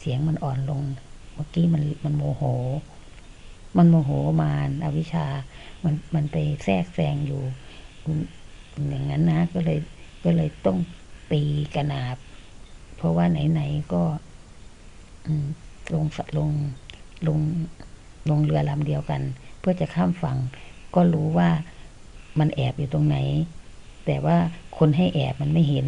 เสียงมันอ่อนลง เมื่อกี้มันมันโมโห มันโมโหมานอวิชา มันมันไปแทรกแซงอยู่ อย่างนั้นนะ ก็เลยก็เลยต้องตีกระนาบ เพราะว่าไหนๆก็ลงลงลงลงเรือลำเดียวกัน เพื่อจะข้ามฝั่ง ก็รู้ว่ามันแอบอยู่ตรงไหน แต่ว่าคนให้แอบมันไม่เห็น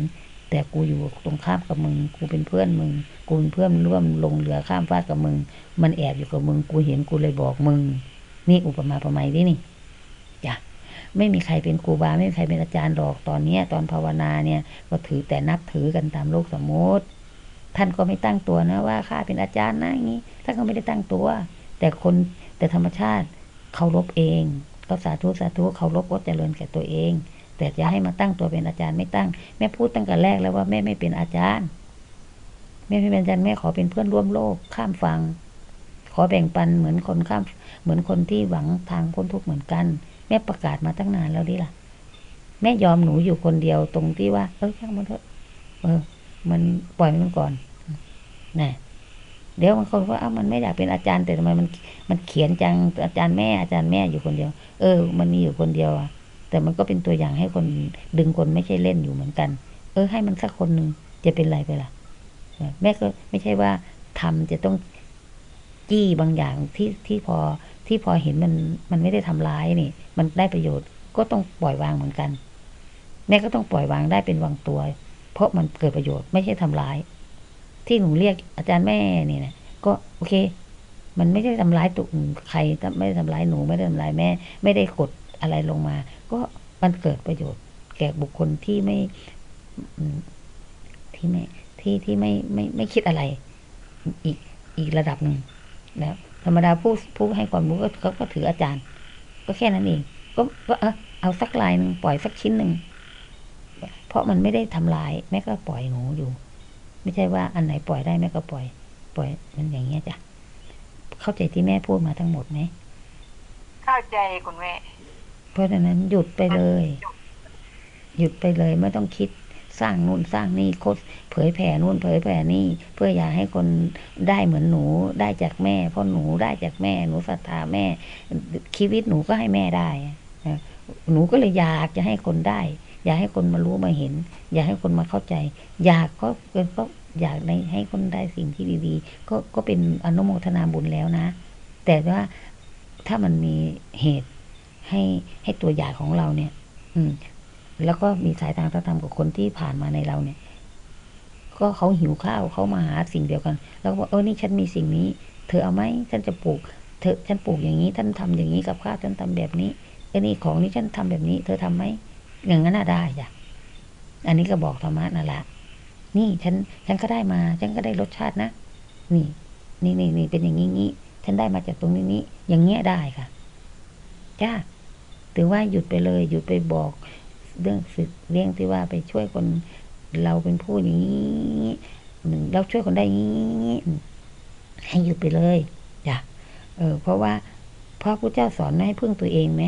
แต่กูอยู่ตรงข้ามกับมึง กูเป็นเพื่อนมึง กูเป็นเพื่อนร่วมลงเรือข้ามฟากกับมึง มันแอบอยู่กับมึง กูเห็นกูเลยบอกมึง นี่อุปมาประไมยดินี่จ้ะไม่มีใครเป็นครูบา ไม่มีใครเป็นอาจารย์หรอกตอนเนี้ย ตอนภาวนาเนี่ย ก็ถือแต่นับถือกันตามโลกสมมติท่านก็ไม่ตั้งตัวนะว่าข้าเป็นอาจารย์นะอย่างนี้ท่านก็ไม่ได้ตั้งตัว แต่คนแต่ธรรมชาติเคารพเอง ก็สาธุสาธุเคารพก็เจริญแก่ตัวเอง แต่จะให้มาตั้งตัวเป็นอาจารย์ไม่ตั้ง แม่พูดตั้งแต่แรกแล้วว่าแม่ไม่เป็นอาจารย์ แม่ไม่เป็นอาจารย์แม่ขอเป็นเพื่อนร่วมโลกข้ามฟังขอแบ่งปันเหมือนคนข้าม เหมือนคนที่หวังทางพ้นทุกข์เหมือนกัน แม่ประกาศมาตั้งนานแล้วดิล่ะ แม่ยอมหนูอยู่คนเดียวตรงที่ว่า เออช่างมันเถอะเออ มันปล่อยมันก่อนนะเดี๋ยวบางคนว่าอ้ามันไม่อยากเป็นอาจารย์แต่ทำไมมันมันเขียนจังอาจารย์แม่อาจารย์แม่อยู่คนเดียว เออ มันมีอยู่คนเดียวอะ แต่มันก็เป็นตัวอย่างให้คนดึงคนไม่ใช่เล่นอยู่เหมือนกัน เออให้มันสักคนหนึ่งจะเป็นไรไปล่ะแม่ก็ไม่ใช่ว่าทำจะต้องจี้บางอย่างที่ที่พอที่พอเห็นมันมันไม่ได้ทำร้ายนี่ มันได้ประโยชน์ก็ต้องปล่อยวางเหมือนกัน แม่ก็ต้องปล่อยวางได้เป็นวางตัว เพราะมันเกิดประโยชน์ไม่ใช่ทำร้าย ที่หนูเรียกอาจารย์แม่นี่นะก็โอเค มันไม่ได้ทำร้ายตุใครไม่ได้ทำร้ายหนูไม่ได้ทำร้ายแม่ ไม่ได้กด อะไรลงมา ก็มันเกิดประโยชน์ แก่บุคคลที่ไม่ที่ไม่ที่ที่ไม่ไม่ไม่คิดอะไร อีกอีกระดับหนึ่งแล้วธรรมดาผู้ผู้ให้ความรู้ก็เขาก็ถืออาจารย์ ก็แค่นั้นเอง ก็ก็เออเอาสักลายหนึ่งปล่อยสักชิ้นหนึ่งเพราะมันไม่ได้ทำลายแม่ก็ปล่อยหนูอยู่ ไม่ใช่ว่าอันไหนปล่อยได้แม่ก็ปล่อย ปล่อยมันอย่างเงี้ยจ้ะเข้าใจที่แม่พูดมาทั้งหมดไหมเข้าใจคุณแม่ เพราะฉะนั้นหยุดไปเลย หยุดไปเลยไม่ต้องคิดสร้างนู่นสร้างนี่โคดเผยแผ่นู่นเผยแผ่นี่ เพื่ออยากให้คนได้เหมือนหนูได้จากแม่ เพราะหนูได้จากแม่ หนูศรัทธาแม่ ชีวิตหนูก็ให้แม่ได้หนูก็เลยอยากจะให้คนได้ อยากให้คนมารู้มาเห็น อยากให้คนมาเข้าใจ อยากก็ก็อยากให้คนได้สิ่งที่ดีๆก็ก็เป็นอนุโมทนาบุญแล้วนะ แต่ว่าถ้ามันมีเหตุ ให้ให้ตัวอย่างของเราเนี่ย อืม แล้วก็มีสายทางพระธรรมกับคนที่ผ่านมาในเราเนี่ย ก็เขาหิวข้าวเขามาหาสิ่งเดียวกัน แล้วก็เออนี่ฉันมีสิ่งนี้ เธอเอาไหมฉันจะปลูก เธอฉันปลูกอย่างนี้ท่านทำอย่างนี้กับข้าวฉันทำแบบนี้เออนี่ของนี้ฉันทำแบบนี้ เธอทํำไหมอย่างนั้นน่าได้จ้ะอันนี้ก็บอกธรรมะนั่นแหละนี่ฉันฉันก็ได้มา ฉันก็ได้รสชาตินะ นี่ นี่นี่นี่เป็นอย่างนี้นี้ฉันได้มาจากตรงนี้นี้อย่างเงี้ยได้ค่ะ จ้า ถือว่าหยุดไปเลยหยุดไปบอก เรื่องสึกเรื่องที่ว่าไปช่วยคนเราเป็นผู้อย่างนี้เราช่วยคนได้นี้ให้หยุดไปเลยจ้ะเออเพราะว่าพระพุทธเจ้าสอนให้พึ่งตัวเองไหม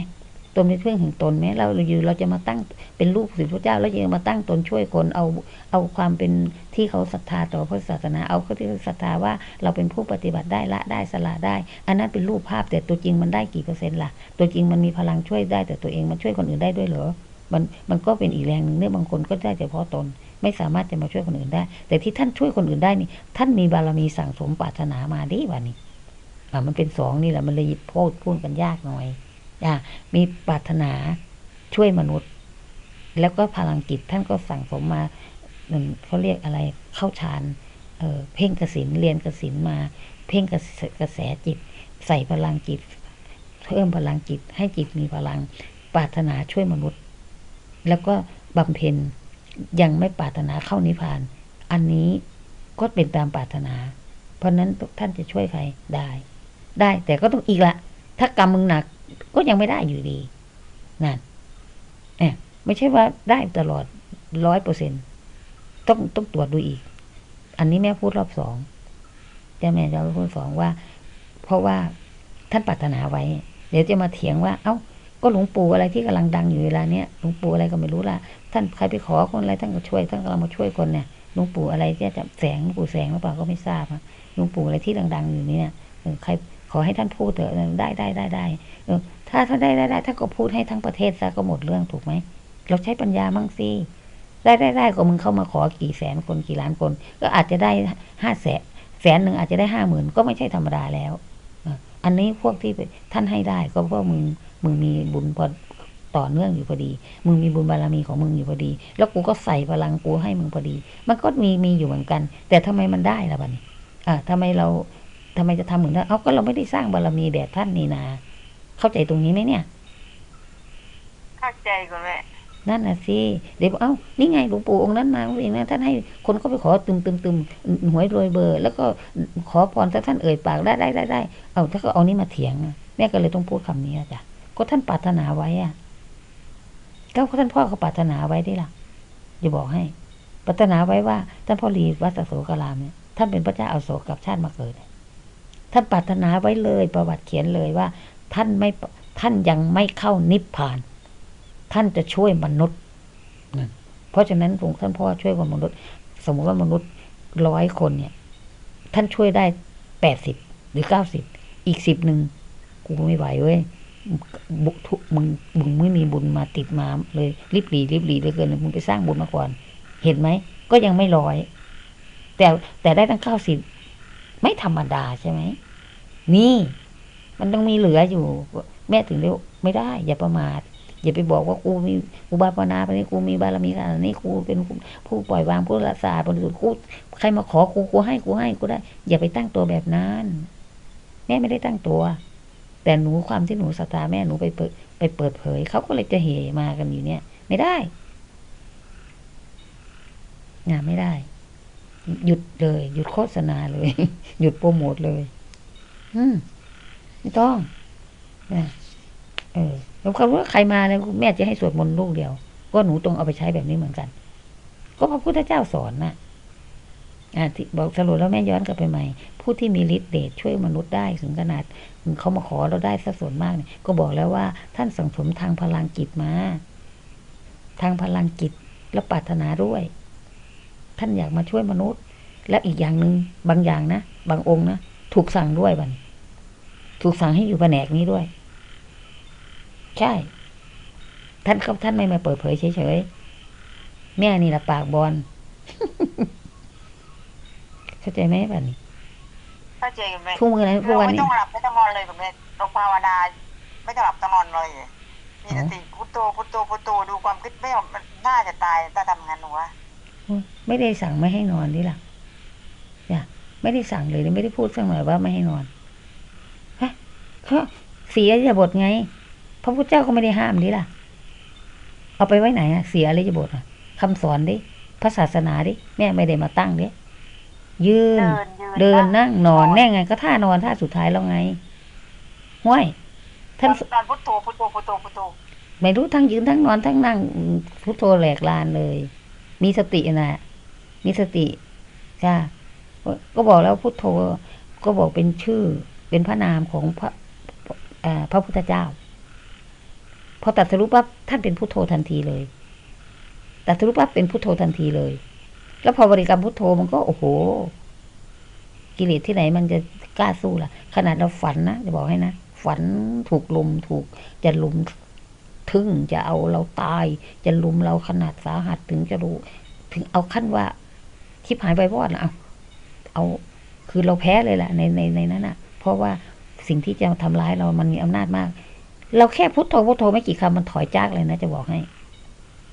ตนเป็นเพื่อนของตนไหมเราอยู่เราจะมาตั้งเป็นลูกศิษย์พระเจ้า แล้วยังมาตั้งตนช่วยคนเอาเอาความเป็นที่เขาศรัทธาต่อพระศาสนา เอาเขาที่ศรัทธาว่าเราเป็นผู้ปฏิบัติได้ละได้สละได้ อันนั้นเป็นรูปภาพแต่ตัวจริงมันได้กี่เปอร์เซ็นต์ล่ะ ตัวจริงมันมีพลังช่วยได้แต่ตัวเองมันช่วยคนอื่นได้ด้วยเหรอมันมันก็เป็นอีกแรงหนึ่งเนี่ยบางคนก็ได้เฉพาะตน ไม่สามารถจะมาช่วยคนอื่นได้ แต่ที่ท่านช่วยคนอื่นได้นี่ ท่านมีบารมีสั่งสมปรารถนามาดีวันนี้อ่ามันเป็นสองนี่แหละมันเลยพูดพูดกันยากหน่อย มีปรารถนาช่วยมนุษย์ แล้วก็พลังจิตท่านก็สั่งสมมาเขาเรียกอะไรเข้าฌานเเพ่งกสินเรียนกสินมา เพ่งกระแสจิต ใส่พลังจิต เพิ่มพลังจิต ให้จิตมีพลัง ปรารถนาช่วยมนุษย์ แล้วก็บำเพ็ญยังไม่ปรารถนาเข้านิพพาน อันนี้ก็เป็นตามปรารถนา เพราะนั้นท่านจะช่วยใครได้ ได้แต่ก็ต้องอีกละ ถ้ากรรมมึงหนัก ก็ยังไม่ได้อยู่ดีนั่นเนี่ยไม่ใช่ว่าได้ตลอดร้อยเปอร์เซ็นต้องต้องตรวจดูอีก อันนี้แม่พูดรอบสองเจะแม่จะพูดสองว่า เพราะว่าท่านปรารถนาไว้ เดี๋ยวจะมาเถียงว่า เอา้า ก็หลวงปู่อะไรที่กำลังดังอยู่เวลาเนี้ยหลวงปู่อะไรก็ไม่รู้ละท่านใครไปขอคนอะไรท่านก็ช่วยท่านกำลังมาช่วยคนเนี่ยหลวงปู่อะไรที่จะแสงหลวงปู่แสงหรือเปล่าก็ไม่ทราบอะหลวงปู่อะไรที่ดังๆอยู่นี่เนี่ยเออใคร ขอให้ท่านพูดเถอะได้ได้ได้ได้ถ้าท่านได้ได้ได้ถ้าก็พูดให้ทั้งประเทศซะก็หมดเรื่องถูกไหมเราใช้ปัญญามั่งสิได้ได้ได้ก็มึงเข้ามาขอกี่แสนคนกี่ล้านคน ก็อาจจะได้ห้าแสนแสนหนึ่งอาจจะได้ห้าหมื่นก็ไม่ใช่ธรรมดาแล้วอันนี้พวกที่ท่านให้ได้ ก็เพราะมึงมึงมีบุญพอต่อเนื่องอยู่พอดี มึงมีบุญบารมีของมึงอยู่พอดี แล้วกูก็ใส่พลังกูให้มึงพอดี มันก็มีมีอยู่เหมือนกัน แต่ทำไมมันได้ล่ะบัดนี้อ่าทำไมเรา ทำไมจะทำเหมือนนั้นเอาก็เราไม่ได้สร้างบารมีแบบท่านนี่นา เข้าใจตรงนี้ไหมเนี่ย เข้าใจคุณแม่นั่นน่ะสิเดี๋ยวบอกเอ้านี่ไงหลวงปู่องค์นั้นมาเองนะท่านให้คนก็ไปขอตึมตึมตึมหวยรวยเบอร์ แล้วก็ขอพรถ้าท่านเอ่ยปากได้ได้ได้ได้เอาถ้าก็เอานี่มาเถียงอะแม่ก็เลยต้องพูดคำนี้อะจ้ะก็ท่านปรารถนาไว้อะก็ท่านพ่อเขาปรารถนาไว้ได้ล่ะจะบอกให้ปรารถนาไว้ว่าท่านพ่อรีวัดอโศกรามเนี่ยท่านเป็นพระเจ้าอาโศกกับชาติมาเกิดเนี่ย ท่านปรารถนาไว้เลยประวัติเขียนเลยว่า ท่านไม่ท่านยังไม่เข้านิพพาน ท่านจะช่วยมนุษย์เพราะฉะนั้นท่านพ่อช่วยคนมนุษย์ สมมติว่ามนุษย์ร้อยคนเนี่ย ท่านช่วยได้แปดสิบหรือเก้าสิบอีกสิบหนึ่งกูไม่ไหวเว้ยบุกทุมึงมึงไม่มีบุญมาติดมาเลยรีบหลีรีบหลีเลยเกินมึงไปสร้างบุญมาก่อน เห็นไหมก็ยังไม่ร้อย แต่แต่ได้ตั้งเก้าสิบไม่ธรรมดาใช่ไหม นี่ มันต้องมีเหลืออยู่ แม่ถึงได้ไม่ได้ อย่าประมาทอย่าไปบอกว่ากูมีกูบาปนาไปนี้กูมีบารมีขนาดนี้กูเป็นผู้ปล่อยวางผู้ละสาบริสุทธิ์กูใครมาขอกูกูให้กูให้กูได้ อย่าไปตั้งตัวแบบนั้นแม่ไม่ได้ตั้งตัว แต่หนูความที่หนูศรัทธาแม่หนูไปเปิดไปเปิดเผยเขาก็เลยจะเหมากันอยู่เนี่ย ไม่ได้งานไม่ได้ หยุดเลย หยุดโฆษณาเลย หยุดโปรโมทเลย อืมไม่ต้องนะเออแล้วคำว่าใครมาแล้วแม่จะให้สวดมนต์ลูกเดียว ก็หนูตรงเอาไปใช้แบบนี้เหมือนกัน ก็พระพุทธเจ้าสอนนะอ่าที่บอกสรุปแล้วแม่ย้อนกลับไปใหม่ ผู้ที่มีฤทธิ์เดชช่วยมนุษย์ได้ถึงขนาดเขามาขอเราได้สัส่วนมากเนี่ยก็บอกแล้วว่า ท่านสังสมทางพลังจิตมา ทางพลังจิตและปรารถนาด้วย ท่านอยากมาช่วยมนุษย์ และอีกอย่างหนึ่งบางอย่างนะ บางองค์นะ ถูกสั่งด้วยบัน ถูกสั่งให้อยู่แผนกนี้ด้วย ใช่ ท่านเขาท่านไม่มาเปิดเผยเฉยๆแม่นี่ละปากบอลเข้าใจไหมบัดนี้เข้าใจคุณแม่ทุกมือนะทุกวันไม่นี้ต้องหลับไม่ต้องนอนเลยคุณแม่เราภาวนาไม่ต้องหลับต้องนอนเลยมีสติพุทโธพุทโธพุทโธดูความคิดไม่ออกมันน่าจะตายถ้าทำงานหนูว่าไม่ได้สั่งไม่ให้นอนนี่ล่ะเนี่ยไม่ได้สั่งเลยไม่ได้พูดสักหน่อยว่าไม่ให้นอนฮะเขาเสียจะบทไง พระพุทธเจ้าก็ไม่ได้ห้ามนี่ล่ะ เอาไปไว้ไหนอะเสียอะไรจะบทอะคำสอนดิพระศาสนาดิแม่ไม่ได้มาตั้งดิยืนเดินยืนเดินนั่งนอนแน่ไง ก็ท่านอนท่าสุดท้ายแล้วไงห้วยท่านตอนพุทโธพุทโธพุทโธพุทโธไม่รู้ทั้งยืนทั้งนอนทั้งนั่งพุทโธแหลกลานเลย มีสตินะมีสติค่ะก็บอกแล้วพุทโธก็บอกเป็นชื่อ เป็นพระนามของพระเอ่อ พระพุทธเจ้า พอตัดสรุปปั๊บท่านเป็นพุทโธทันทีเลยตัดสรุปปั๊บเป็นพุทโธทันทีเลย แล้วพอบริกรรมพุทโธมันก็โอ้โห กิเลสที่ไหนมันจะกล้าสู้ล่ะ ขนาดเราฝันนะจะบอกให้นะฝันถูกลุมถูกจะลุมถึงจะเอาเราตาย จะลุมเราขนาดสาหัสถึงจะรู้ ถึงเอาขั้นว่าทิพหายไปวอดนะเอาเอาคือเราแพ้เลยแหละในในในนั้นอะ เพราะว่า สิ่งที่จะทำร้ายเรามันมีอำนาจมาก เราแค่พุทโธพุทโธไม่กี่คำมันถอยจากเลยนะจะบอกให้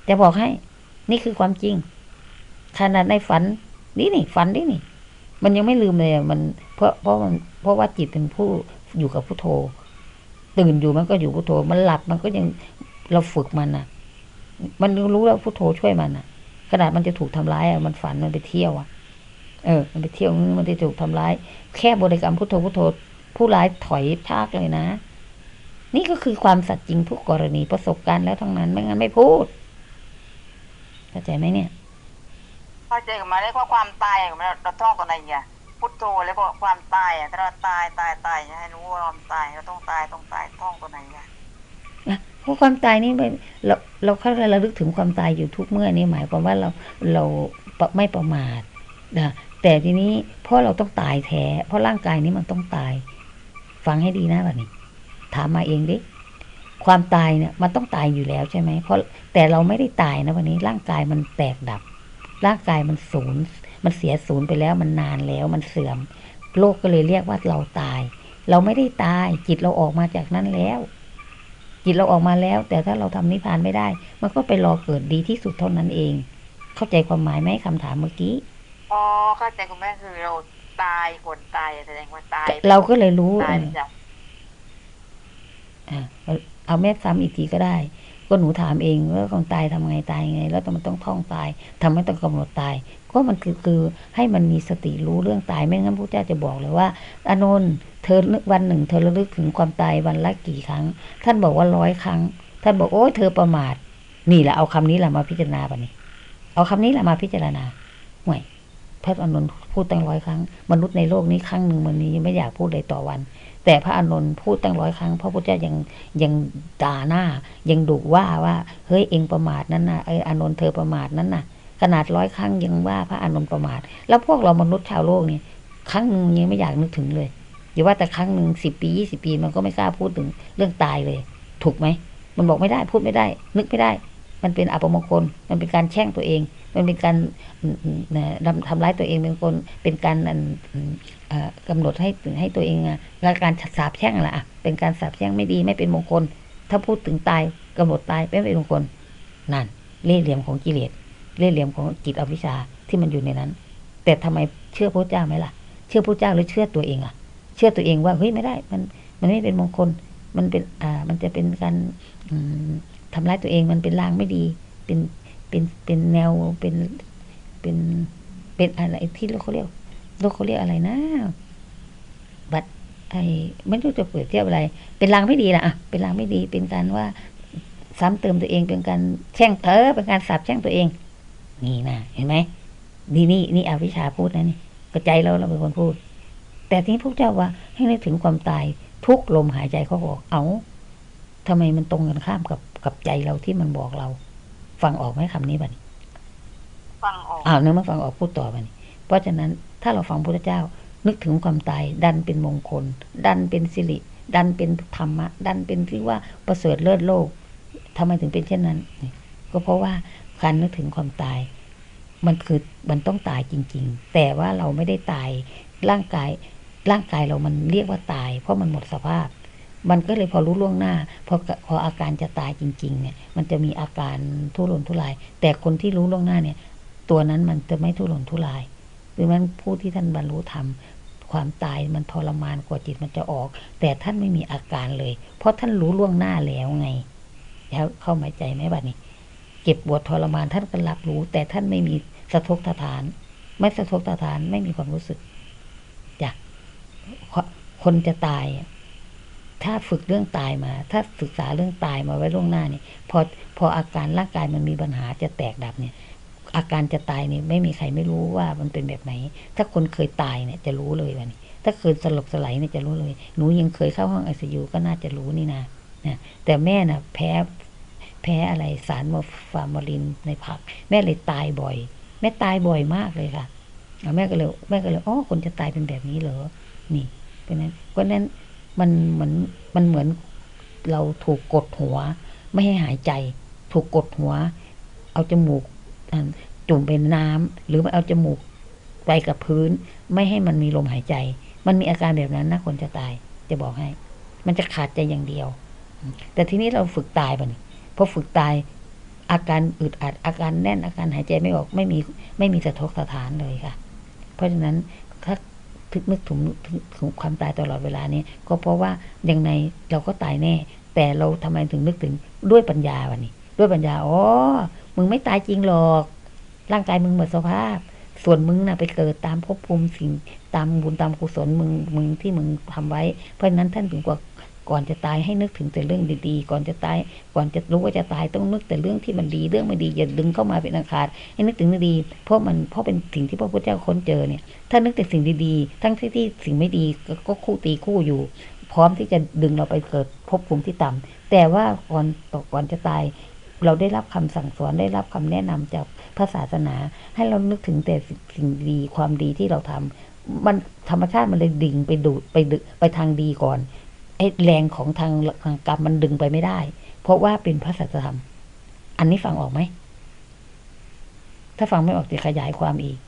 จะบอกให้ นี่คือความจริงขนาดในฝันนี่นี่ฝันนี่นี่ มันยังไม่ลืมเลยมันเพราะเพราะมันเพราะว่าจิตเป็นผู้อยู่กับพุทโธ ตื่นอยู่มันก็อยู่พุทโธ มันหลับมันก็ยังเราฝึกมันอะ มันรู้แล้วพุทโธช่วยมันอะขนาดมันจะถูกทำร้ายอะมันฝันมันไปเที่ยวอะเออ มันไปเที่ยวมันจะถูกทำร้าย แค่บริกรรมพุทโธพุทโธ ผู้ร้ายถอยชากเลยนะ นี่ก็คือความสัตย์จริงทุกกรณีประสบการณ์แล้วทั้งนั้นไม่งั้นไม่พูดเข้าใจไหมเนี่ยเข้าใจกับมาได้ว่าความตายอะเราท่องตัวไหนอะพุทโธแล้วก็ความตายอะถ้าเราตายตายตายให้รู้ว่าความตายเราต้องตายต้องตายท่องตัวไหนอะนะเพราะความตายนี่เป็นเราเราเข้าใจระลึกถึงความตายอยู่ทุกเมื่อนี่หมายความว่าเราเราปะไม่ประมาทนะแต่ทีนี้เพราะเราต้องตายแท้เพราะร่างกายนี้มันต้องตาย ฟังให้ดีนะแบบนี้ ถามมาเองดิความตายเนี่ยมันต้องตายอยู่แล้วใช่ไหมเพราะแต่เราไม่ได้ตายนะวันนี้ ร่างกายมันแตกดับ ร่างกายมันสูญมันเสียสูญไปแล้วมันนานแล้วมันเสื่อม โลกก็เลยเรียกว่าเราตาย เราไม่ได้ตาย จิตเราออกมาจากนั้นแล้ว จิตเราออกมาแล้ว แต่ถ้าเราทำนิพพานไม่ได้ มันก็ไปรอเกิดดีที่สุดเท่านั้นเอง เข้าใจความหมายไหมคำถามเมื่อกี้อ๋อเข้าใจคุณแม่คือเรา ตายคนตายแสดงว่าตาย เราก็เลยรู้ตายเออจากอะเอาแม่ซ้ำอีกทีก็ได้ ก็หนูถามเองว่าคนตายทำไงตายไง แล้วมันต้องท่องตายทำให้ต้องกำหนดตาย ก็มันคือคือให้มันมีสติรู้เรื่องตายไม่งั้นพระเจ้าจะบอกเลยว่าอานนท์เธอนึกวันหนึ่ง เธอระลึกถึงความตายวันละกี่ครั้ง ท่านบอกว่าร้อยครั้ง ท่านบอกโอ้ยเธอประมาท นี่แหละเอาคำนี้แหละมาพิจารณาปะนี่เอาคำนี้แหละมาพิจารณาห่วย พระอานนท์พูดตั้งร้อยครั้ง มนุษย์ในโลกนี้ครั้งหนึ่งมันนี้ไม่อยากพูดเลยต่อวัน แต่พระอานนท์พูดตั้งร้อยครั้งพระพุทธเจ้ายังยังด่าหน้า ยังดุว่าว่าเฮ้ยเองประมาทนั่นนะไอ้อานนท์เธอประมาทนั่นน่ะขนาดร้อยครั้งยังว่าพระอานนท์ประมาท แล้วพวกเรามนุษย์ชาวโลกนี่ครั้งหนึ่งยังไม่อยากนึกถึงเลยอย่าว่าแต่ครั้งหนึ่งสิบปียี่สิบปีมันก็ไม่กล้าพูดถึงเรื่องตายเลย ถูกไหมมันบอกไม่ได้พูดไม่ได้ นึกไม่ได้ มันเป็นอัปมงคลมันเป็นการแช่งตัวเอง มันเป็นการทำทำร้ายตัวเองเป็นคนเป็นการอันอืมเอ่อกำหนดให้ให้ตัวเองอะและการสาบแช่งแหละอะเป็นการสาบแช่งไม่ดีไม่เป็นมงคล ถ้าพูดถึงตายกำหนดตายไม่เป็นมงคลนั่นเล่ห์เหลี่ยมของกิเลสเล่ห์เหลี่ยมของจิตอวิชชาที่มันอยู่ในนั้น แต่ทำไมเชื่อพระเจ้าไหมล่ะ เชื่อพระเจ้าหรือเชื่อตัวเองอะเชื่อตัวเองว่าเฮ้ยไม่ได้ มันมันไม่เป็นมงคล มันเป็นอ่ามันจะเป็นการอืมทำร้ายตัวเองมันเป็นลางไม่ดี เป็น เป็นเป็นแนวเป็นเป็นเป็นอะไรที่เขาเรียกโลกเขาเรียกอะไรนะบัตรไอ้ไม่รู้จะเปรียบเทียบอะไร เป็นลางไม่ดีนะอะเป็นลางไม่ดีเป็นการว่าซ้ำเติมตัวเองเป็นการแช่งเธอเป็นการสาบแช่งตัวเอง นี่นะเห็นไหมนี่นี่นี่อวิชาพูดนะนี่ก็ใจเราเราเป็นคนพูด แต่ที่พวกเจ้าว่า ให้นึกถึงความตายทุกลมหายใจเขาบอกเอาทำไมมันตรงกันข้ามกับกับใจเราที่มันบอกเรา ฟังออกไหมคำนี้บัดนี้ฟังออกอ้าวนึกมาฟังออกพูดต่อบัดนี้เพราะฉะนั้นถ้าเราฟังพระเจ้า นึกถึงความตาย ดันเป็นมงคล ดันเป็นสิริ ดันเป็นธรรมะ ดันเป็นที่ว่าประเสริฐเลิศโลกทำไมถึงเป็นเช่นนั้นนี่ก็เพราะว่าการนึกถึงความตาย มันคือมันต้องตายจริง ๆ แต่ว่าเราไม่ได้ตายร่างกายร่างกายเรามันเรียกว่าตาย เพราะมันหมดสภาพ มันก็เลยพอรู้ล่วงหน้า พอพออาการจะตายจริง ๆ เนี่ย มันจะมีอาการทุรนทุราย แต่คนที่รู้ล่วงหน้าเนี่ย ตัวนั้นมันจะไม่ทุรนทุรายดังนั้นผู้ที่ท่านบรรลุธรรมความตายมันทรมานกว่าจิตมันจะออก แต่ท่านไม่มีอาการเลย เพราะท่านรู้ล่วงหน้าแล้วไงแล้วเข้าหมายใจไหมบัดนี้เจ็บปวดทรมานท่านก็รับรู้ แต่ท่านไม่มีสะทกสะทาน ไม่สะทกสะทานไม่มีความรู้สึกจ้ะคนจะตายอะ ถ้าฝึกเรื่องตายมา ถ้าศึกษาเรื่องตายมาไว้ล่วงหน้านี่พอพออาการร่างกายมันมีปัญหาจะแตกดับเนี่ย อาการจะตายเนี่ยไม่มีใครไม่รู้ว่ามันเป็นแบบไหน ถ้าคนเคยตายเนี่ยจะรู้เลยวันนี้ถ้าเคยสลบสลายเนี่ยจะรู้เลยหนูยังเคยเข้าห้องไอซียูก็น่าจะรู้นี่นะนะแต่แม่น่ะแพ้แพ้อะไรสารมฟาร์มาลินในผัก แม่เลยตายบ่อย แม่ตายบ่อยมากเลยค่ะแม่ก็เลยแม่ก็เลยอ๋อคนจะตายเป็นแบบนี้เหรอนี่เป็นนั้นเพราะนั้น มันเหมือนมันเหมือนเราถูกกดหัว ไม่ให้หายใจ ถูกกดหัว เอาจมูกจุ่มเป็นน้ำหรือเอาจมูกไปกับพื้น ไม่ให้มันมีลมหายใจ มันมีอาการแบบนั้นนะคนจะตาย จะบอกให้ มันจะขาดใจอย่างเดียว แต่ทีนี้เราฝึกตายไปนี่พอฝึกตายอาการอึดอัดอาการแน่นอาการหายใจไม่ออกไม่มีไม่มีสะทกสะทานเลยค่ะ เพราะฉะนั้นถ้า ทึกนึกถึงถึงความตายตลอดเวลานี้ก็เพราะว่าอย่างไงเราก็ตายแน่ แต่เราทำไมถึงนึกถึงด้วยปัญญาวันนี้ ด้วยปัญญาอ๋อมึงไม่ตายจริงหรอก ร่างกายมึงหมดสภาพ ส่วนมึงน่ะไปเกิดตามภพภูมิสิ่งตามบุญตามกุศลมึงมึงที่มึงทำไว้ เพราะฉะนั้นท่านถึงกว่า ก่อนจะตายให้นึกถึงแต่เรื่องดีๆ ก่อนจะตาย ก่อนจะรู้ว่าจะตายต้องนึกแต่เรื่องที่มันดีเรื่องไม่ดีอย่าดึงเข้ามาเป็นอันขาดให้นึกถึงดีเพราะมันเพราะเป็นสิ่งที่พระพุทธเจ้าค้นเจอเนี่ย ถ้านึกแต่สิ่งดีๆ ทั้งที่ที่สิ่งไม่ดีก็คู่ตีคู่อยู่ พร้อมที่จะดึงเราไปเกิดภพภูมิที่ต่ำแต่ว่าก่อนตกก่อนจะตายเราได้รับคำสั่งสอนได้รับคำแนะนำจากพระศาสนา ให้เรานึกถึงแต่สิ่งดีความดีที่เราทำมันธรรมชาติมันเลยดึงไปดูดไปดึไปทางดีก่อน อ้แรงของทางทางกรรมมันดึงไปไม่ได้ เพราะว่าเป็นพระสัจธรรม อันนี้ฟังออกไหม ถ้าฟังไม่ออกจะขยายความอีก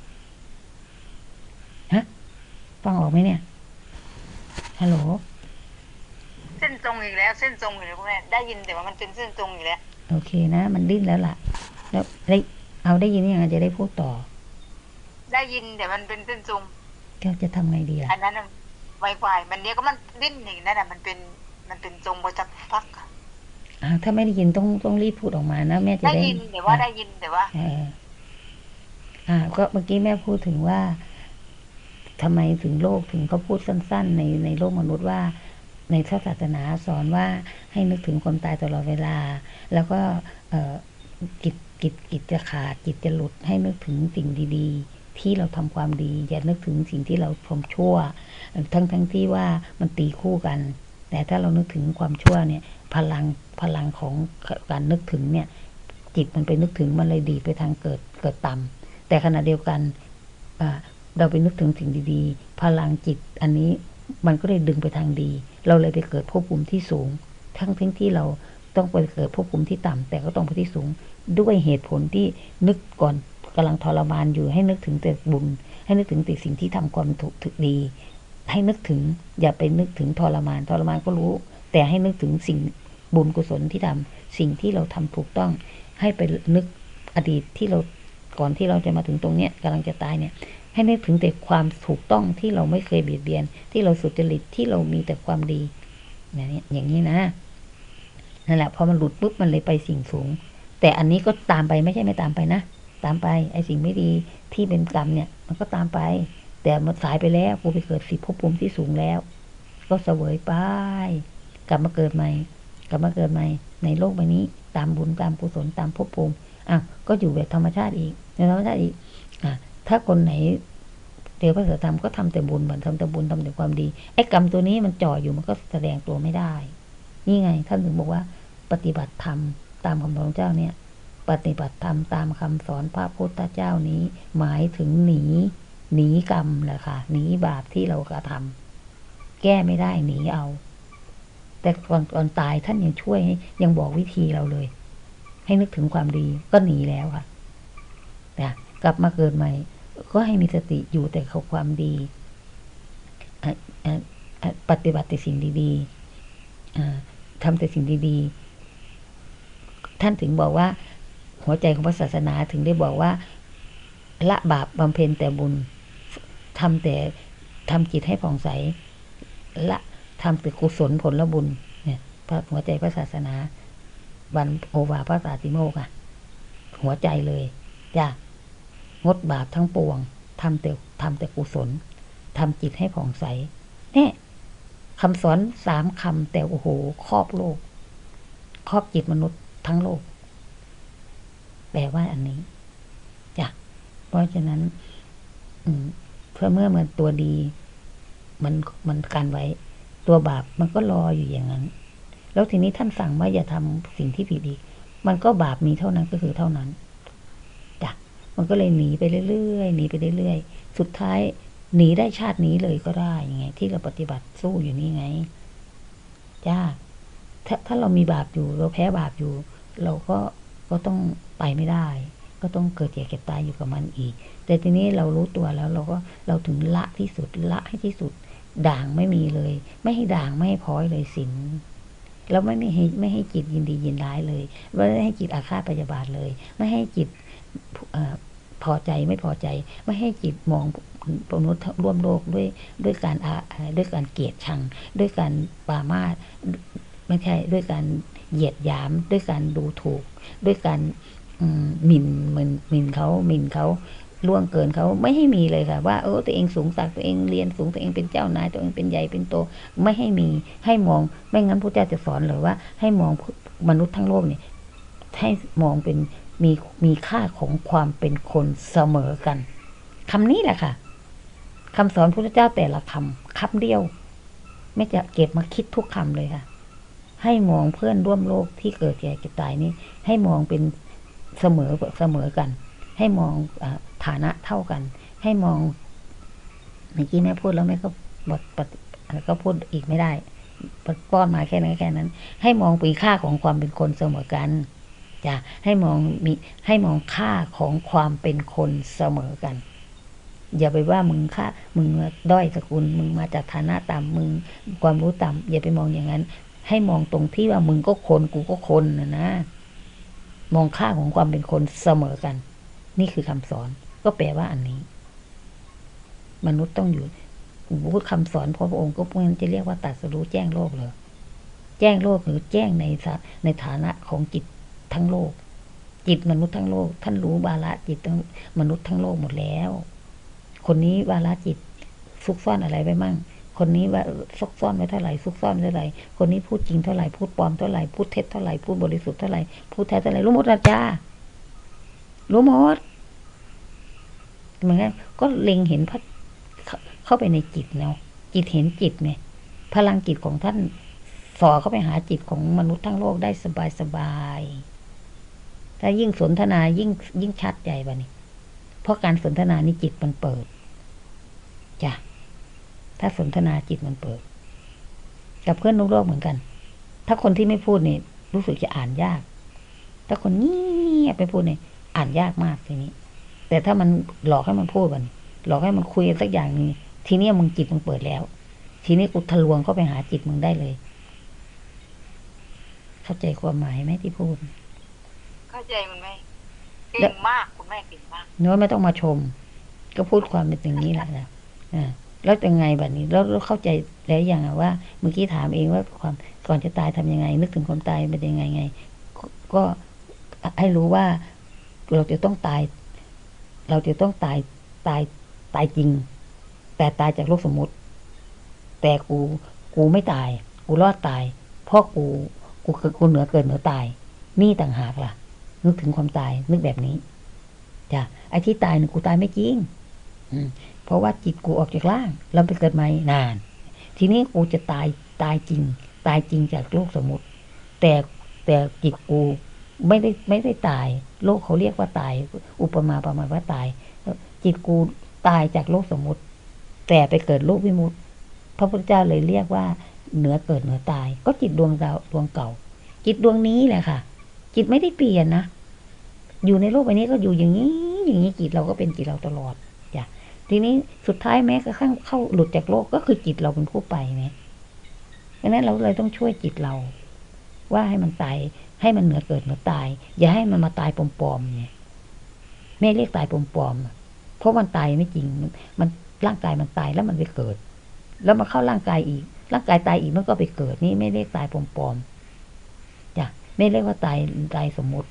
ฮะฟังออกไหมเนี่ยฮัลโหลเส้นตรงอีกแล้ว เส้นตรงอยู่แล้วคุณแม่ได้ยินแต่ว่ามันเป็นเส้นตรงอยู่แล้วโอเคนะ มันดิ้นแล้วล่ะ แล้วได้เอาได้ยินยังไงจะได้พูดต่อ ได้ยินแต่มันเป็นเส้นตรงก็จะทำไงดีล่ะอันนั้น ไวไฟมันเนี้ยก็มันดิ้นอย่างนั้นแหะมันเป็นมันเป็นตรงประจักพักอ่าถ้าไม่ได้ยินต้องต้องรีบพูดออกมานะแม่จะได้ได้ยินแต่ว่าได้ยินแต่ว่าเอออ่า ก็เมื่อกี้แม่พูดถึงว่าทำไมถึงโลกถึงเขาพูดสั้น ๆ ในในโลกมนุษย์ว่า ในพระศาสนาสอนว่าให้นึกถึงคนตายตลอดเวลา แล้วก็เอ่อจิตจิตจิตจะขาดจิตจะหลุดให้นึกถึงสิ่งดี ๆ ที่เราทำความดี อย่านึกถึงสิ่งที่เราทำชั่ว ทั้งทั้งที่ว่ามันตีคู่กัน แต่ถ้าเรานึกถึงความชั่วเนี่ยพลังพลังของการนึกถึงเนี่ยจิตมันไปนึกถึงมันเลยดีไปทางเกิดเกิดต่ำแต่ขณะเดียวกันเราไปนึกถึงสิ่งดีๆ พลังจิตอันนี้มันก็เลยดึงไปทางดี เราเลยไปเกิดภพภูมิที่สูง ทั้งทั้งที่เราต้องไปเกิดภพภูมิที่ต่ำแต่ก็ต้องไปที่สูง ด้วยเหตุผลที่นึกก่อน กำลังทรมานอยู่ให้นึกถึงแต่บุญ ให้นึกถึงแต่สิ่งที่ทำความถูกถึกดี ให้นึกถึงอย่าไปนึกถึงทรมานทรมานก็รู้ แต่ให้นึกถึงสิ่งบุญกุศลที่ทำสิ่งที่เราทำถูกต้อง ให้ไปนึกอดีตที่เราก่อนที่เราจะมาถึงตรงเนี้ยกำลังจะตายเนี่ย ให้นึกถึงแต่ความถูกต้องที่เราไม่เคยเบียดเบียน ที่เราสุจริตที่เรามีแต่ความดีเนี่ยอย่างนี้นะนั่นแหละพอมันหลุดปุ๊บมันเลยไปสิ่งสูง แต่อันนี้ก็ตามไปไม่ใช่ไม่ตามไปนะ ตามไป ไอ้สิ่งไม่ดีที่เป็นกรรมเนี่ย มันก็ตามไป แต่มันสายไปแล้วกูไปเกิดสิภพภูมิที่สูงแล้ว ก็เสวยไปกลับมาเกิดใหม่ กลับมาเกิดใหม่ ในโลกใบนี้ ตามบุญตามกุศลตามภพภูมิอะก็อยู่แบบธรรมชาติอีกในธรรมชาติอีกอะถ้าคนไหนเดี๋ยวพระเสธรรมก็ทำแต่บุญเหมือนทำแต่บุญทำแต่ความดีไอ้กรรมตัวนี้มันจ่ออยู่มันก็แสดงตัวไม่ได้ นี่ไงท่านถึงบอกว่า ปฏิบัติธรรมตามคำสอนของเจ้าเนี่ย ปฏิบัติธรรมตามคำสอนพระพุทธเจ้านี้ หมายถึงหนีหนีกรรมแหละค่ะหนีบาปที่เรากระทำแก้ไม่ได้หนีเอา แต่ก่อนก่อนตายท่านยังช่วยให้ยังบอกวิธีเราเลย ให้นึกถึงความดีก็หนีแล้วค่ะแต่กลับมาเกิดใหม่ ก็ให้มีสติอยู่แต่กับความดี ปฏิบัติแต่สิ่งดีๆทำแต่สิ่งดีๆ ท่านถึงบอกว่า หัวใจของพระศาสนาถึงได้บอกว่า ละบาปบำเพ็ญแต่บุญทำแต่ทำจิตให้ผ่องใส ละทำแต่กุศลผลละบุญ เนี่ยพระหัวใจพระศาสนาวันโอวาพระสาติโมกอะหัวใจเลยจ้ะงดบาปทั้งปวงทำแต่ทำแต่กุศลทำจิตให้ผ่องใสเนี่ยคำสอนสามคำแต่โอ้โหครอบโลก ครอบจิตมนุษย์ทั้งโลก แปลว่าอันนี้จ้ะเพราะฉะนั้น อืมเพื่อเมื่อมันตัวดี มันมันกันไว้ ตัวบาปมันก็รออยู่อย่างนั้น แล้วทีนี้ท่านสั่งว่าอย่าทำสิ่งที่ผิดอีก มันก็บาปมีเท่านั้นก็คือเท่านั้นจ้ะมันก็เลยหนีไปเรื่อยๆหนีไปเรื่อยๆสุดท้ายหนีได้ชาตินี้เลยก็ได้ยังไง ที่เราปฏิบัติสู้อยู่นี่ไงจ้าถ้าถ้าเรามีบาปอยู่ เราแพ้บาปอยู่ เราก็ก็ต้อง ไปไม่ได้ ก็ต้องเกิดแก่เก็บตายอยู่กับมันอีก แต่ทีนี้เรารู้ตัวแล้วเราก็เราถึงละที่สุดละให้ที่สุด ด่างไม่มีเลย ไม่ให้ด่างไม่ให้พ้อยเลยสินแล้วไม่ไม่ให้ไม่ให้จิตยินดียินร้ายเลยไม่ให้จิตอาฆาตพยาบาทเลย ไม่ให้จิตอพอใจไม่พอใจ ไม่ให้จิตมองมนุษย์ร่วมโลกด้วยด้วยการด้วยการเกลียดชัง ด้วยการปามาไม่ใช่ด้วยการเหยียดหยาม ด้วยการดูถูก ด้วยการ หมิ่นหมิ่นหมิ่นเขาหมิ่นเขาล่วงเกินเขาไม่ให้มีเลยค่ะ ว่าเออตัวเองสูงสักตัวเองเรียนสูงตัวเองเป็นเจ้านายตัวเองเป็นใหญ่เป็นโต ไม่ให้มีให้มองไม่งั้นพระเจ้าจะสอนเลยว่า ให้มองมนุษย์ทั้งโลกเนี่ยให้มองเป็นมีมีค่าของความเป็นคนเสมอกันคำนี้แหละค่ะคำสอนพระเจ้าแต่ละคำคำเดียว ไม่จะเก็บมาคิดทุกคำเลยค่ะ ให้มองเพื่อนร่วมโลกที่เกิดแก่เจ็บตายนี้ให้มองเป็น เสมอเสมอกัน ให้มองอฐานะเท่ากัน ให้มองเมื่อกี้แม่พูดแล้วแม่ก็บทปฏิก็พูดอีกไม่ได้ป้อนมาแค่นั้นแค่นั้น ให้มองปีค่าของความเป็นคนเสมอกันจ้ะให้มองมีให้มองค่าของความเป็นคนเสมอกัน อย่าไปว่ามึงค่ามึงด้อยสกุลมึงมาจากฐานะต่ำมึงความรู้ต่ำอย่าไปมองอย่างนั้น ให้มองตรงที่ว่ามึงก็คนกูก็คนนะนะ มองค่าของความเป็นคนเสมอกัน นี่คือคำสอน ก็แปลว่าอันนี้ มนุษย์ต้องอยู่พูดคำสอนพระองค์ก็มันจะเรียกว่าตัดสรู้แจ้งโลกเลยแจ้งโลกหรือแจ้งในในฐานะของจิตทั้งโลก จิตมนุษย์ทั้งโลก ท่านรู้บาละจิตมนุษย์ทั้งโลกหมดแล้ว คนนี้บาละจิตซุกซ่อนอะไรไว้มั่ง คนนี้ว่าซุกซ่อนไว้เท่าไหร่ซุกซ่อนไว้เท่าไหร่คนนี้พูดจริงเท่าไหร่พูดปลอมเท่าไหร่พูดเท็จเท่าไหร่พูดบริสุทธิ์เท่าไหร่พูดแท้เท่าไหร่รู้หมดนะจ้ารู้หมดเหมือนกันก็เล็งเห็นพระเข้าไปในจิตเนาะจิตเห็นจิตเนี่ยพลังจิตของท่านสอเข้าไปหาจิตของมนุษย์ทั้งโลกได้สบายสบายถ้ายิ่งสนทนายิ่งยิ่งชัดใหญ่บะนี่เพราะการสนทนานี่จิตมันเปิด ถ้าสนทนาจิตมันเปิด กับเพื่อนโลกเหมือนกัน ถ้าคนที่ไม่พูดเนี่ยรู้สึกจะอ่านยาก ถ้าคนเงียบไปพูดเนี่ยอ่านยากมากทีนี้ แต่ถ้ามันหลอกให้มันพูดมันหลอกให้มันคุยสักอย่างนึงทีนี้มึงจิตมึงเปิดแล้ว ทีนี้กูทะลวงเข้าไปหาจิตมึงได้เลย เข้าใจความหมายไหมที่พูด เข้าใจมันไหมเก่งมากคุณแม่เก่งมากเนื้อไม่ต้องมาชม ก็พูดความเป็นอย่างนี้แหละนะอ่า แล้วยังไงแบบนี้แล้วเข้าใจแล้วอย่างว่าเมื่อกี้ถามเองว่าความก่อนจะตายทำยังไง นึกถึงความตายเป็นยังไงไง ก็ให้รู้ว่าเราจะต้องตาย เราจะต้องตายตายตายจริง แต่ตายจากโลกสมมติ แต่กูกูไม่ตาย กูรอดตาย เพราะกูกูคือกูเหนือเกินเหนือตาย นี่ต่างหากล่ะ นึกถึงความตายนึกแบบนี้จ้ะไอ้ที่ตายเนี่ยกูตายไม่จริงอืม เพราะว่าจิตกูออกจากร่าง แล้วไปเกิดใหม่นาน ทีนี้กูจะตายตายจริง ตายจริงจากโลกสมมติ แต่แต่จิตกูไม่ได้ไม่ได้ตาย โลกเขาเรียกว่าตาย อุปมาประมาณว่าตาย จิตกูตายจากโลกสมมติ แต่ไปเกิดโลกวิมุตติ พระพุทธเจ้าเลยเรียกว่าเหนือเกิดเหนือตาย ก็จิตดวงดาวดวงเก่า จิตดวงนี้แหละค่ะ จิตไม่ได้เปลี่ยนนะอยู่ในโลกใบนี้ก็อยู่อย่างนี้ อย่างนี้จิตเราก็เป็นจิตเราตลอด ทีนี้สุดท้ายแม้กระทั่งเข้าหลุดจากโลกก็คือจิตเราเป็นผู้ไปเนี่ยดังนั้นเราเลยต้องช่วยจิตเรา ว่าให้มันตายให้มันเหนือเกิดเหนือตาย อย่าให้มันมาตายปลอมๆเนี่ยแม่เรียกตายปลอมๆเพราะมันตายไม่จริง มันร่างกายมันตายแล้วมันไปเกิด แล้วมาเข้าร่างกายอีก ร่างกายตายอีกมันก็ไปเกิด นี่ไม่เรียกตายปลอมๆจ้ะไม่เรียกว่าตายตายสมมุติ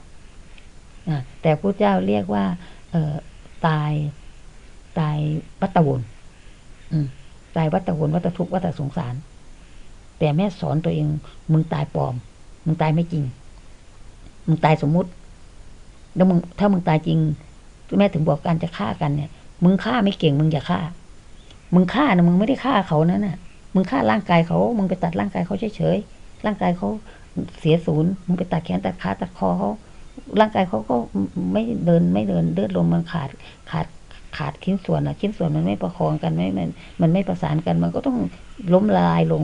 อ่าแต่พระเจ้าเรียกว่า เอ่อตาย ตายวัตวนอืมตายวัตวนวัตทุกวัตสงสาร แต่แม่สอนตัวเอง มึงตายปลอม มึงตายไม่จริง มึงตายสมมุติ แล้วมึงถ้ามึงตายจริงแม่ถึงบอกการจะฆ่ากันเนี่ย มึงฆ่าไม่เก่งมึงอย่าฆ่า มึงฆ่านะมึงไม่ได้ฆ่าเขานั่นน่ะ มึงฆ่าร่างกายเขา มึงไปตัดร่างกายเขาเฉยๆร่างกายเขาเสียศูนย์ มึงไปตัดแขนตัดขาตัดคอเขาร่างกายเขาก็ไม่เดินไม่เดินเลือดลมมันขาดขาด ขาดชิ้นส่วนอะชิ้นส่วนมันไม่ประคองกันไม่มันมันไม่ประสานกัน มันก็ต้องล้มละลายลง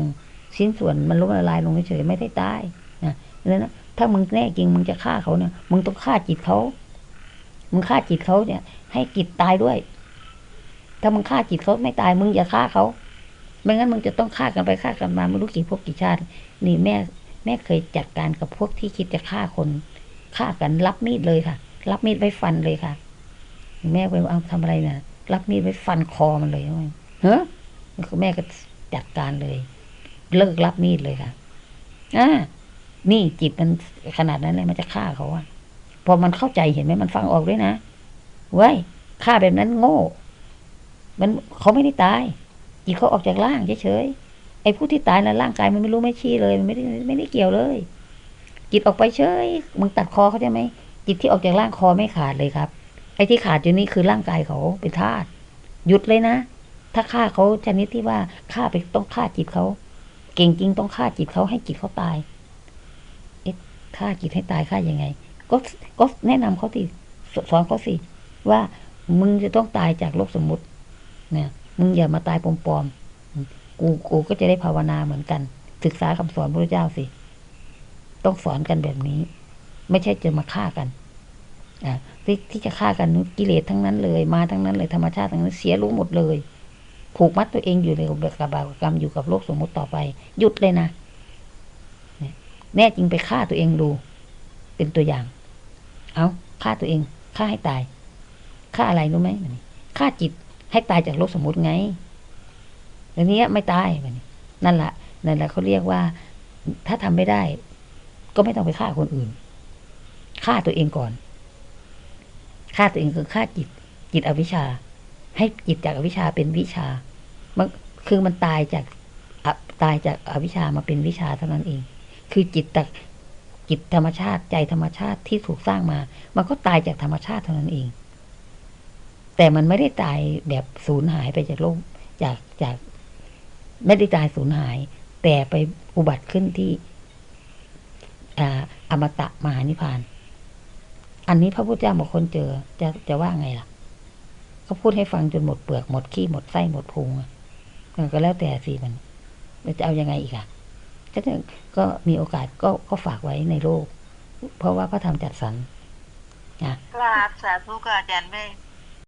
ชิ้นส่วนมันล้มละลายลงเฉยไม่ได้ตายนะแล้วนะถ้ามึงแน่จริงมึงจะฆ่าเขาเนี่ยมึงต้องฆ่าจิตเขามึงฆ่าจิตเขาเนี่ย ให้จิตตายด้วย ถ้ามึงฆ่าจิตเขาไม่ตายมึงอย่าฆ่าเขาไม่งั้นมึงจะต้องฆ่ากันไปฆ่ากันมาไม่รู้กี่พวกกี่ชาติ นี่แม่ แม่เคยจัดการกับพวกที่คิดจะฆ่าคนฆ่ากันรับมีดเลยค่ะ รับมีดไว้ฟันเลยค่ะ แม่ไปเอาทำอะไรนะรับมีดไว้ฟันคอมันเลยเฮ้ยแม่ก็จัดการเลย เลิกรับมีดเลยค่ะอ่านี่จิตมันขนาดนั้นเลยมันจะฆ่าเขาอะพอมันเข้าใจเห็นไหมมันฟังออกด้วยนะเว้ยฆ่าแบบนั้นโง่ มันเขาไม่ได้ตาย จิตเขาออกจากร่างเฉยๆไอ้ผู้ที่ตายนะร่างกายมันไม่รู้ไม่ชี้เลยมันไม่ได้ไม่ได้เกี่ยวเลย จิตออกไปเฉยมึงตัดคอเขาใช่ไหมจิตที่ออกจากร่างคอไม่ขาดเลยครับ ไอ้ที่ขาดอยู่นี่คือร่างกายเขาเป็นธาตุหยุดเลยนะ ถ้าฆ่าเขาชนิดที่ว่าฆ่าไปต้องฆ่าจิตเขา เก่งจริงต้องฆ่าจิตเขาให้จิตเขาตาย เอตฆ่าจิตให้ตายฆ่ายังไง ก็ก็แนะนำเขาสิสสอนเขาสิว่ามึงจะต้องตายจากโลกสมมุติเนี่ยมึงอย่ามาตายปลอมๆกูกูก็จะได้ภาวนาเหมือนกัน ศึกษาคำสอนพระเจ้าสิ ต้องสอนกันแบบนี้ ไม่ใช่จะมาฆ่ากัน อ่าที่ที่จะฆ่ากันกิเลสทั้งนั้นเลยมาทั้งนั้นเลยธรรมชาติทั้งนั้นเสียรู้หมดเลย ผูกมัดตัวเองอยู่เลยกับบาปกรรมอยู่กับโลกสมมุติต่อไป หยุดเลยนะแน่จริงไปฆ่าตัวเองดู เป็นตัวอย่าง เอาฆ่าตัวเองฆ่าให้ตายฆ่าอะไรรู้ไหมฆ่าจิตให้ตายจากโลกสมมุติไงอันนี้ไม่ตายนั่นแหละนั่นแหละเขาเรียกว่า ถ้าทำไม่ได้ ก็ไม่ต้องไปฆ่าคนอื่นฆ่าตัวเองก่อน ฆ่าตัวเองคือฆ่าจิต จิตอวิชชา ให้จิตจากอวิชชาเป็นวิชา มันคือมันตายจากอะตายจากอวิชชามาเป็นวิชาเท่านั้นเอง คือจิตจากจิตธรรมชาติใจธรรมชาติที่ถูกสร้างมา มันก็ตายจากธรรมชาติเท่านั้นเอง แต่มันไม่ได้ตายแบบสูญหายไปจากโลกจากจากไม่ได้ตายสูญหาย แต่ไปอุบัติขึ้นที่อ่าอมตะมหานิพพาน อันนี้พระพุทธเจ้าบอกคนเจอ จะจะว่าไงล่ะ ก็พูดให้ฟังจนหมดเปลือกหมดขี้หมดไส้หมดพุงอะมันก็แล้วแต่สิมันเราจะเอายังไงอีกอะก็ก็มีโอกาสก็ก็ฝากไว้ในโลก เพราะว่าพระธรรมจัดสรรนะกราบสาธุกับอาจารย์ไม่